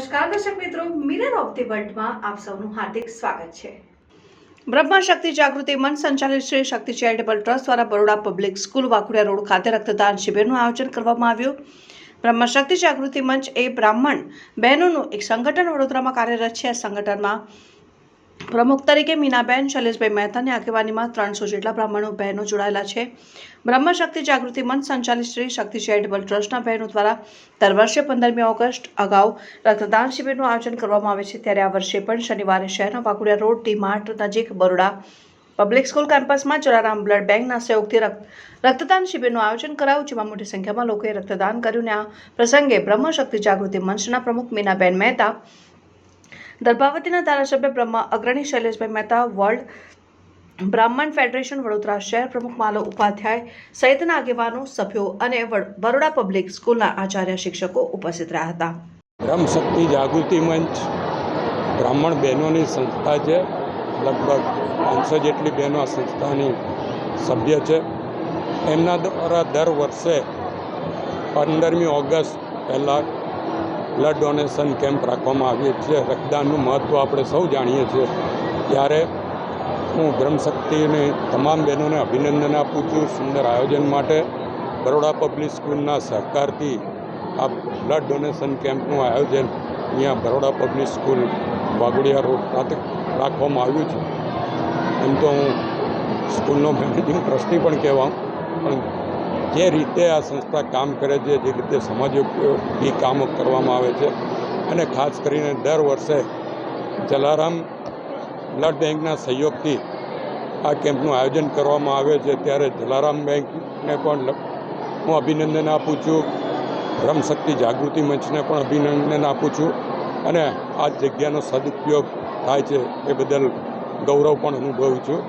નમસ્કાર, દર્શક મિત્રો. મિરર ઓફ ધી વર્લ્ડમાં આપ સૌનું હાર્દિક સ્વાગત છે. બ્રહ્મા શક્તિ જાગૃતિ મંચ સંચાલિત શ્રી શક્તિ ચેરિટેબલ ટ્રસ્ટ દ્વારા Baroda public school Waghodia road ખાતે રક્તદાન શિબિરનું આયોજન કરવામાં આવ્યું. બ્રહ્મશક્તિ જાગૃતિ મંચ એ બ્રાહ્મણ બહેનોનું એક સંગઠન વડોદરામાં કાર્યરત છે. આ સંગઠનમાં પ્રમુખ તરીકે મીનાબેન, શૈલેષભાઈ મહેતાની આગેવાનીમાં ત્રણસો જેટલા બ્રાહ્મણો, બહેનો જોડાયેલા છે. બ્રહ્મ શક્તિ જાગૃતિ મંચ સંચાલિત શ્રી શક્તિ ચેરિટેબલ ટ્રસ્ટના બહેનો દ્વારા દર વર્ષે પંદરમી ઓગસ્ટ અગાઉ રક્તદાન શિબિરનું આયોજન કરવામાં આવે છે. ત્યારે આ વર્ષે પણ શનિવારે શહેરના વાઘોડિયા રોડ, ટી માર્ટ નજીક બરોડા પબ્લિક સ્કૂલ કેમ્પસમાં જલારામ બ્લડ બેંકના સહયોગથી રક્ત રક્તદાન શિબિરનું આયોજન કરાયું, જેમાં મોટી સંખ્યામાં લોકોએ રક્તદાન કર્યું. અને આ પ્રસંગે બ્રહ્મશક્તિ જાગૃતિ મંચના પ્રમુખ મીનાબેન મહેતા દર્ભાવતીના ધારાસભ્ય બ્રહ્મ અગ્રણી શૈલેષભાઈ મહેતા, વર્લ્ડ બ્રાહ્મણ ફેડરેશન વડોદરા શહેર પ્રમુખ માલો ઉપાધ્યાય સહિતના આગેવાનો, સભ્યો અને બરોડા પબ્લિક સ્કૂલના આચાર્ય શિક્ષકો ઉપસ્થિત રહ્યા હતા. બ્રહ્મ શક્તિ જાગૃતિ મંચ બ્રાહ્મણ બહેનોની સંસ્થા છે. લગભગ પાંચસો જેટલી બહેનો આ સંસ્થાની સભ્ય છે. એમના દ્વારા દર વર્ષે પંદરમી ઓગસ્ટ પહેલાં બ્લડ ડોનેશન કેમ્પ રાખવામાં આવ્યો છે રક્તદાનનું મહત્ત્વ આપણે સૌ જાણીએ છીએ. ત્યારે હું બ્રહ્મશક્તિને તમામ બહેનોને અભિનંદન આપું છું સુંદર આયોજન માટે. બરોડા પબ્લિક સ્કૂલના સહકારથી આ બ્લડ ડોનેશન કેમ્પનું આયોજન અહીંયા Baroda public school Waghodia road ખાતે રાખવામાં આવ્યું છે. એમ તો હું સ્કૂલનો મેનેજિંગ ટ્રસ્ટી પણ કહેવાઉં. પણ જે રીતે આ સંસ્થા કામ કરે છે, જે રીતે સમાજ ઉપયોગી કામો કરવામાં આવે છે અને ખાસ કરીને દર વર્ષે જલારામ બ્લડ બેંકના સહયોગથી આ કેમ્પનું આયોજન કરવામાં આવે છે. ત્યારે જલારામ બેંકને પણ હું અભિનંદન આપું છું. રમશક્તિ જાગૃતિ મંચને પણ અભિનંદન આપું છું અને આ જગ્યાનો સદુપયોગ થાય છે એ બદલ ગૌરવ પણ અનુભવું છું.